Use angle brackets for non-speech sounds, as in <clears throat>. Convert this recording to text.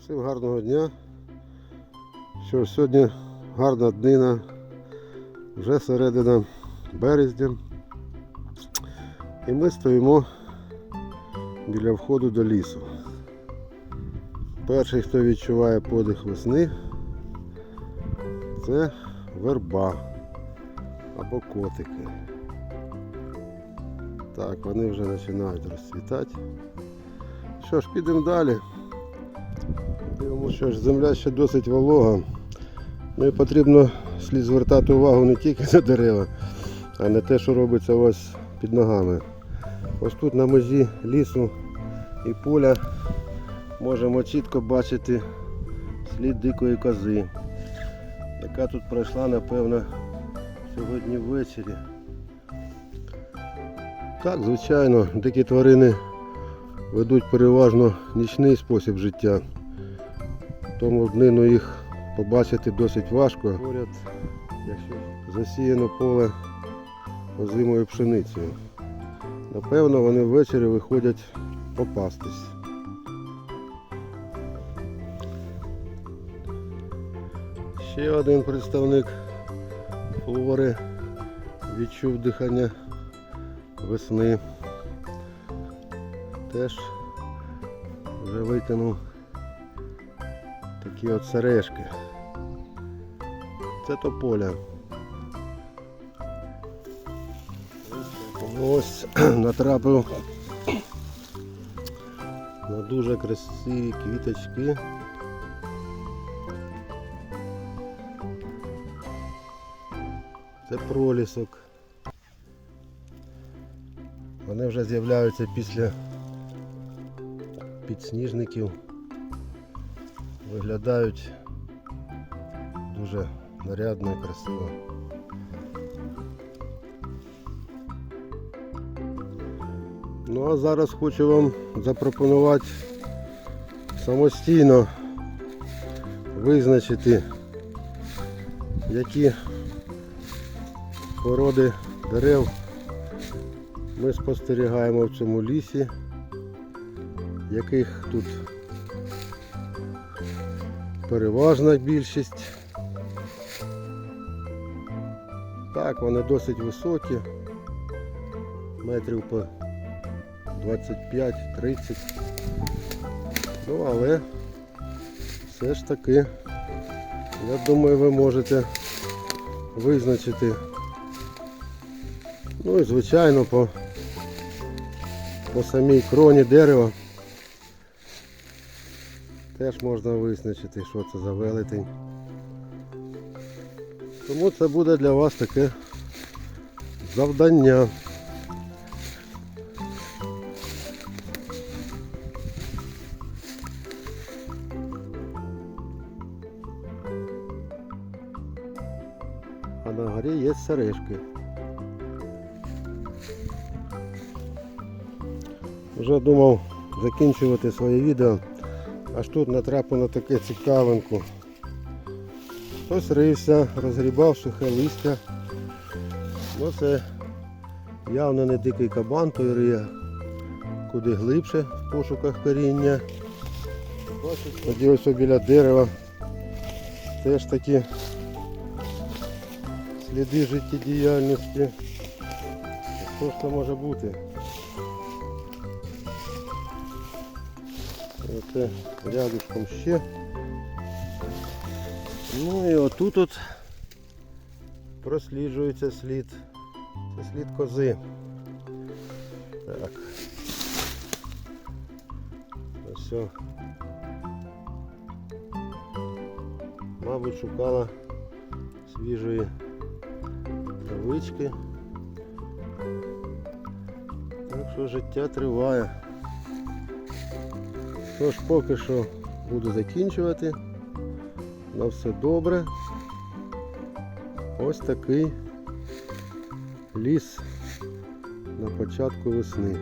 Всім гарного дня. Що ж, сьогодні гарна днина, вже середина березня. І ми стоїмо біля входу до лісу. Перший, хто відчуває подих весни, це верба або котики. Так, вони вже починають розцвітати. Що ж, підемо далі. Що ж земля ще досить волога. Ну і потрібно слід звертати увагу не тільки на дерева, а на те, що робиться у вас під ногами. Ось тут на межі лісу і поля можемо чітко бачити слід дикої кози, яка тут пройшла, напевно, сьогодні ввечері. Так, звичайно, дикі тварини ведуть переважно нічний спосіб життя. Тому днину їх побачити досить важко. Поряд, якщо засіяно поле озимою пшеницею. Напевно, вони ввечері виходять попастись. Ще один представник флори відчув дихання весни. Теж вже витягнув такі от сережки. Це тополя. Ось <clears throat> натрапив на дуже красиві квіточки. Це пролісок. Вони вже з'являються після підсніжників. Виглядають дуже нарядно і красиво. Ну а зараз хочу вам запропонувати самостійно визначити, які породи дерев ми спостерігаємо в цьому лісі, яких тут переважна більшість. Так, вони досить високі, метрів по 25-30. Ну, але все ж таки, я думаю, ви можете визначити. Ну і звичайно по, по самій кроні дерева теж можна визначити, що це за велетень. Тому це буде для вас таке завдання. А на горі є сережки. Вже думав закінчувати своє відео, аж тут натрапив на таке цікавинку. Хтось рився, розгрібав сухе листя. Ну це явно не дикий кабан, той риє куди глибше в пошуках коріння. Тоді ось біля дерева теж такі сліди життєдіяльності. Що ж це може бути? Оце рядышком ще. Ну і отут от просліджується слід. Це слід кози. Так. Ось. Мабуть, шукала свіжої травички. Так що життя триває. Тож поки що буду закінчувати. На все добре. Ось такий ліс на початку весни.